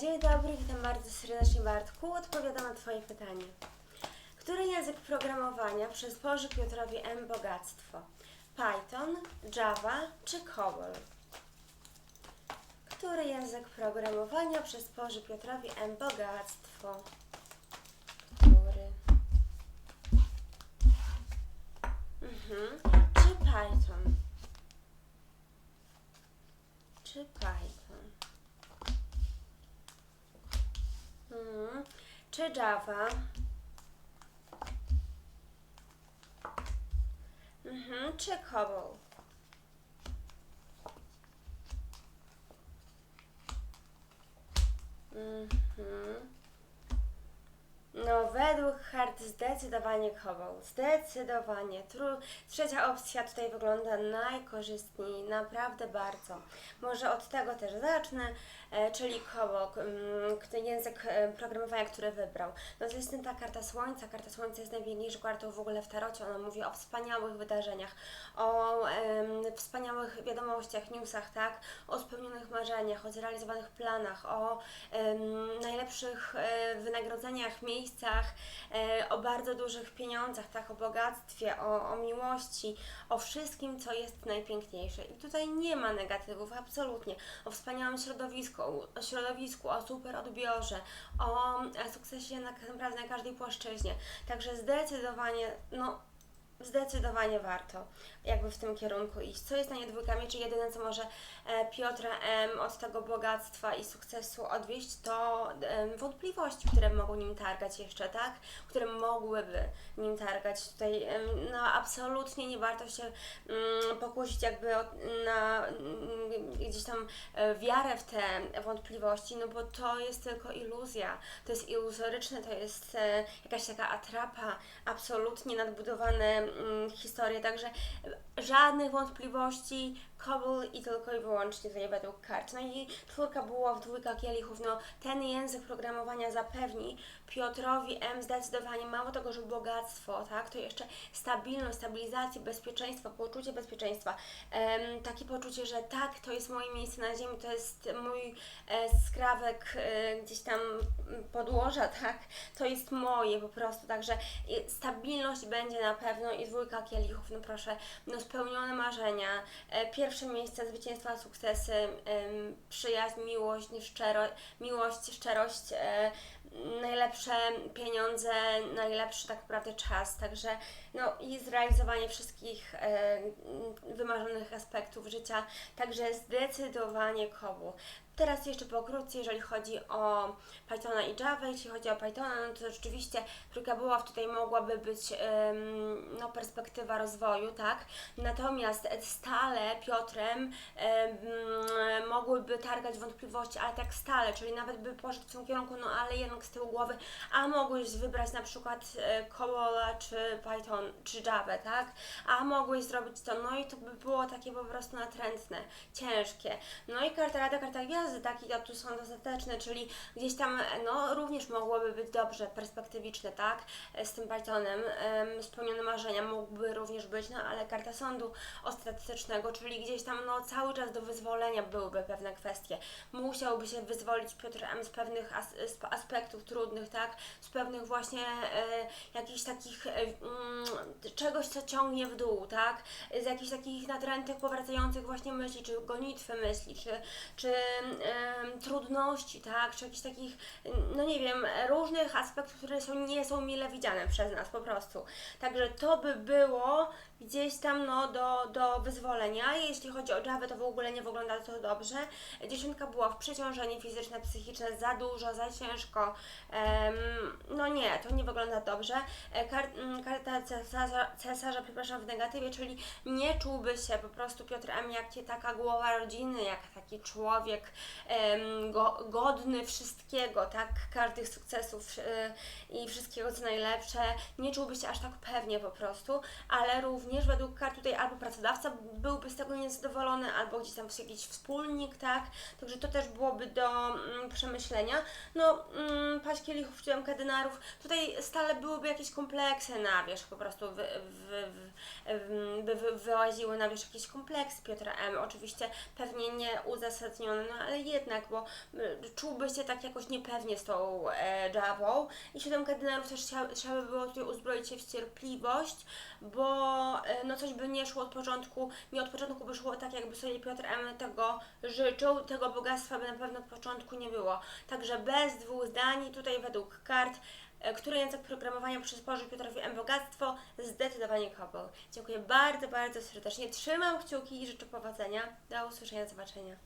Dzień dobry, witam bardzo serdecznie Bartku. Odpowiadam na Twoje pytanie. Który język programowania przysporzy Piotrowi M bogactwo? Python, Java czy COBOL? Który język programowania przysporzy Piotrowi M bogactwo? Który? Mhm. Czy Python? Czy Python? Mhm. Czy Java? Mhm. Czy COBOL? Mhm. No, według Hart zdecydowanie COBOL. Zdecydowanie. Tru... Trzecia opcja tutaj wygląda najkorzystniej, naprawdę bardzo. Może od tego też zacznę, e, czyli mm, k- ten język e, programowania, który wybrał. No to jest ta karta Słońca. Karta Słońca jest najpiękniejszą kartą w ogóle w tarocie. Ona mówi o wspaniałych wydarzeniach, o wspaniałych wiadomościach, newsach, tak? O spełnionych marzeniach, o zrealizowanych planach, o najlepszych e, wynagrodzeniach, miejscach, e, o bardzo dużych pieniądzach, tak? O bogactwie, o, o miłości, o wszystkim, co jest najpiękniejsze. I tutaj nie ma negatywów, absolutnie. O wspaniałym środowisku, o środowisku, o super odbiorze, o sukcesie na, naprawdę na każdej płaszczyźnie. Także zdecydowanie, no Zdecydowanie warto jakby w tym kierunku iść. Co jest na nie dwójkami, czy jedyne co może e, Piotra M od tego bogactwa i sukcesu odwieść, to wątpliwości, które mogą nim targać jeszcze, tak? Które mogłyby nim targać. Tutaj no absolutnie nie warto się mm, pokusić jakby na mm, gdzieś tam e, wiarę w te wątpliwości, no bo to jest tylko iluzja. To jest iluzoryczne, to jest e, jakaś taka atrapa, absolutnie nadbudowane mm, historie, także żadnych wątpliwości, Kobol i tylko i wyłącznie tutaj według kart. No i czwórka buław, dwójka kielichów, no ten język programowania zapewni Piotrowi M zdecydowanie mało tego, że bogactwo, tak, to jeszcze stabilność, stabilizację, bezpieczeństwo, poczucie bezpieczeństwa, em, takie poczucie, że tak, to jest moje miejsce na ziemi, to jest mój e, skrawek e, gdzieś tam podłoża, tak, to jest moje po prostu, także i stabilność będzie na pewno i dwójka kielichów, no proszę, no spełnione marzenia, e, pierwsze miejsce, zwycięstwa, sukcesy, przyjaźń, miłość, szczero, miłość, szczerość, e, najlepsze pieniądze, najlepszy tak naprawdę czas, także no i zrealizowanie wszystkich e, wymarzonych aspektów życia, także zdecydowanie kobu. Teraz jeszcze pokrótce, jeżeli chodzi o Pythona i Java, jeśli chodzi o Pythona, no to rzeczywiście trójka buław tutaj mogłaby być em, no, perspektywa rozwoju, tak? Natomiast stale Piotrem em, mogłyby targać wątpliwości, ale tak stale, czyli nawet by poszedł w tym kierunku, no ale jednak z tyłu głowy, a mogłeś wybrać na przykład e, Cobola czy Python, czy Java, tak? A mogłeś zrobić to, no i to by było takie po prostu natrętne, ciężkie. No i karta rada, karta gwiazdy, tak? I to tu są dostateczne, czyli gdzieś tam, no również mogłoby być dobrze, perspektywiczne, tak? E, Z tym Pythonem, em, spełnione mógłby również być, no ale karta sądu ostatecznego, czyli gdzieś tam, no cały czas do wyzwolenia byłyby pewne kwestie. Musiałby się wyzwolić Piotr M. z pewnych as aspektów trudnych, tak? Z pewnych właśnie e, jakichś takich, e, mm, czegoś, co ciągnie w dół, tak? Z jakichś takich natrętych, powracających właśnie myśli, czy gonitwy myśli, czy, czy em, trudności, tak? Czy jakichś takich, no nie wiem, różnych aspektów, które są, nie są mile widziane przez nas po prostu. Także to by było gdzieś tam no, do, do wyzwolenia. Jeśli chodzi o Java, to w ogóle nie wygląda to dobrze. Dziesiątka była w przeciążenie fizyczne, psychiczne, za dużo, za ciężko. No to nie wygląda dobrze. E, Kar, mm, karta cesarza, cesarza, przepraszam, w negatywie, czyli nie czułby się po prostu Piotr M. jak taka głowa rodziny, jak taki człowiek em, go, godny wszystkiego, tak, każdych sukcesów e, i wszystkiego co najlepsze. Nie czułby się aż tak pewnie po prostu, ale również według kart tutaj albo pracodawca byłby z tego niezadowolony, albo gdzieś tam jakiś wspólnik, tak, także to też byłoby do mm, przemyślenia. No, mm, paść kielichów, siódemka denarów, tutaj stale byłyby jakieś kompleksy na wierzch, po prostu by wy, wyłaziły na wierzch jakieś kompleksy Piotra M. Oczywiście pewnie nie uzasadnione, no ale jednak, bo y, czułby się tak jakoś niepewnie z tą e, Javą. I siedem kardynałów też trzeba, trzeba by było tutaj uzbroić się w cierpliwość, bo e, no coś by nie szło od początku, nie od początku by szło tak, jakby sobie Piotr M. tego życzył, tego bogactwa by na pewno od początku nie było. Także bez dwóch zdań, tutaj według kart, który język programowania przysporzy Piotrowi M. bogactwo? Zdecydowanie COBOL. Dziękuję bardzo, bardzo serdecznie. Trzymam kciuki i życzę powodzenia. Do usłyszenia, zobaczenia.